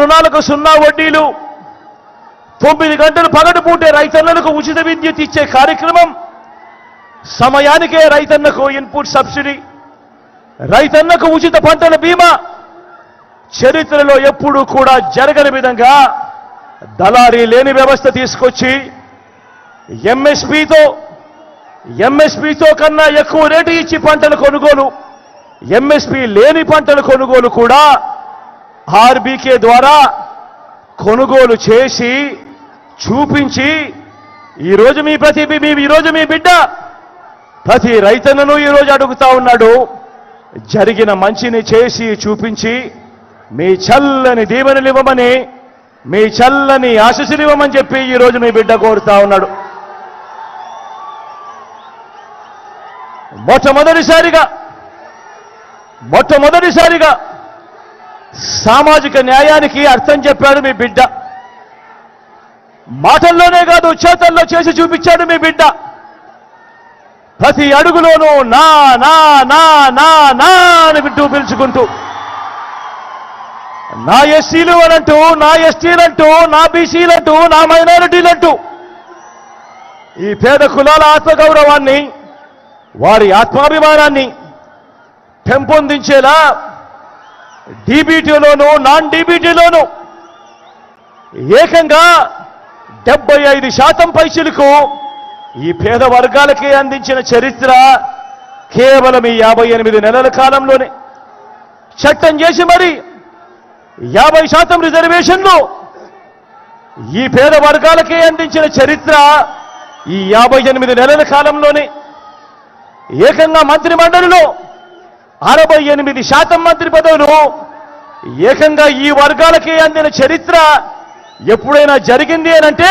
రుణాలకు సున్నా వడ్డీలు. తొమ్మిది గంటలు పగటి పూటే రైతన్నలకు ఉచిత విద్యుత్ ఇచ్చే కార్యక్రమం. సమయానికే రైతన్నకు ఇన్పుట్ సబ్సిడీ. రైతన్నకు ఉచిత పంటల బీమా. చరిత్రలో ఎప్పుడూ కూడా జరగని విధంగా దళారీ లేని వ్యవస్థ తీసుకొచ్చి ఎంఎస్పితో ఎంఎస్పితో కన్నా ఎక్కువ రేటు ఇచ్చి పంటల కొనుగోలు ఎంఎస్పి లేని పంటల కొనుగోలు కూడా ఆర్బీకే ద్వారా కొనుగోలు చేసి చూపించి ఈరోజు మీ ప్రతి మీ ఈరోజు మీ బిడ్డ ప్రతి రైతన్నను ఈరోజు అడుగుతా ఉన్నాడు. జరిగిన మంచిని చేసి చూపించి మీ చల్లని దీవెనలు ఇవ్వమని మీ చల్లని ఆశీస్సులు ఇవ్వమని చెప్పి ఈరోజు మీ బిడ్డ కోరుతా ఉన్నాడు. మొట్టమొదటిసారిగా మొట్టమొదటిసారిగా సామాజిక న్యాయానికి అర్థం చెప్పాడు మీ బిడ్డ. మాటల్లోనే కాదు చేతల్లో చేసి చూపించాడు మీ బిడ్డ. ప్రతి అడుగులోనూ నా నా నా నా నా అని వింటూ పిలుచుకుంటూ. నా ఎస్సీలు అనంటూ నా ఎస్టీలంటూ నా బీసీలంటూ నా మైనారిటీలంటూ ఈ పేద కులాల ఆత్మగౌరవాన్ని వారి ఆత్మాభిమానాన్ని పెంపొందించేలా డీబీటీలోను నాన్ డీబీటీలోను ఏకంగా డెబ్బై ఐదు శాతం పైసలకు ఈ పేద వర్గాలకి అందించిన చరిత్ర కేవలం ఈ యాభై ఎనిమిది నెలల కాలంలోనే. చట్టం చేసి మరి యాభై శాతం రిజర్వేషన్లు ఈ పేద వర్గాలకే అందించిన చరిత్ర ఈ యాభై ఎనిమిది నెలల కాలంలోనే. ఏకంగా మంత్రి మండలిలో అరవై ఎనిమిది శాతం మంత్రి పదవులు ఏకంగా ఈ వర్గాలకే అందిన చరిత్ర ఎప్పుడైనా జరిగింది అంటే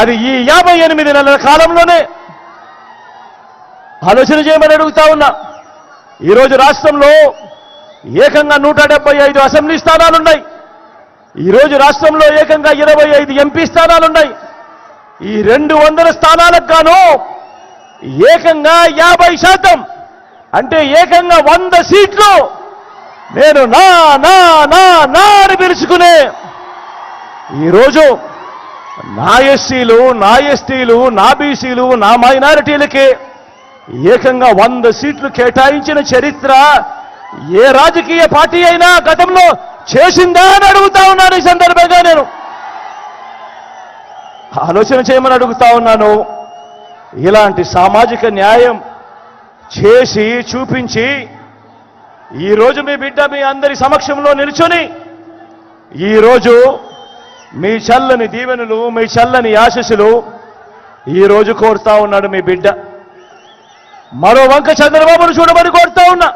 అది ఈ యాభై ఎనిమిది నెలల కాలంలోనే. ఆలోచన చేయమని అడుగుతా ఉన్నా. ఈరోజు రాష్ట్రంలో ఏకంగా నూట డెబ్బై ఐదు అసెంబ్లీ స్థానాలున్నాయి. ఈరోజు రాష్ట్రంలో ఏకంగా ఇరవై ఐదు ఎంపీ స్థానాలున్నాయి. ఈ రెండు వందల స్థానాలకు గాను ఏకంగా యాభై శాతం అంటే ఏకంగా వంద సీట్లు నేను నా నా నా నా అని పిలుచుకునే ఈరోజు నా ఎస్సీలు నా ఎస్టీలు నా బీసీలు నా మైనారిటీలకి ఏకంగా వంద సీట్లు కేటాయించిన చరిత్ర ఏ రాజకీయ పార్టీ అయినా గతంలో చేసిందా అని అడుగుతా ఉన్నాను ఈ సందర్భంగా నేను. ఆలోచన చేయమని అడుగుతా ఉన్నాను. ఇలాంటి సామాజిక న్యాయం చేసి చూపించి ఈరోజు మీ బిడ్డ మీ అందరి సమక్షంలో నిల్చొని ఈరోజు మీ చల్లని దీవెనలు మీ చల్లని ఆశీస్సులు ఈరోజు కోరుతా ఉన్నాడు మీ బిడ్డ. మరో వంక చంద్రబాబును చూడమని కోరుతా ఉన్నా.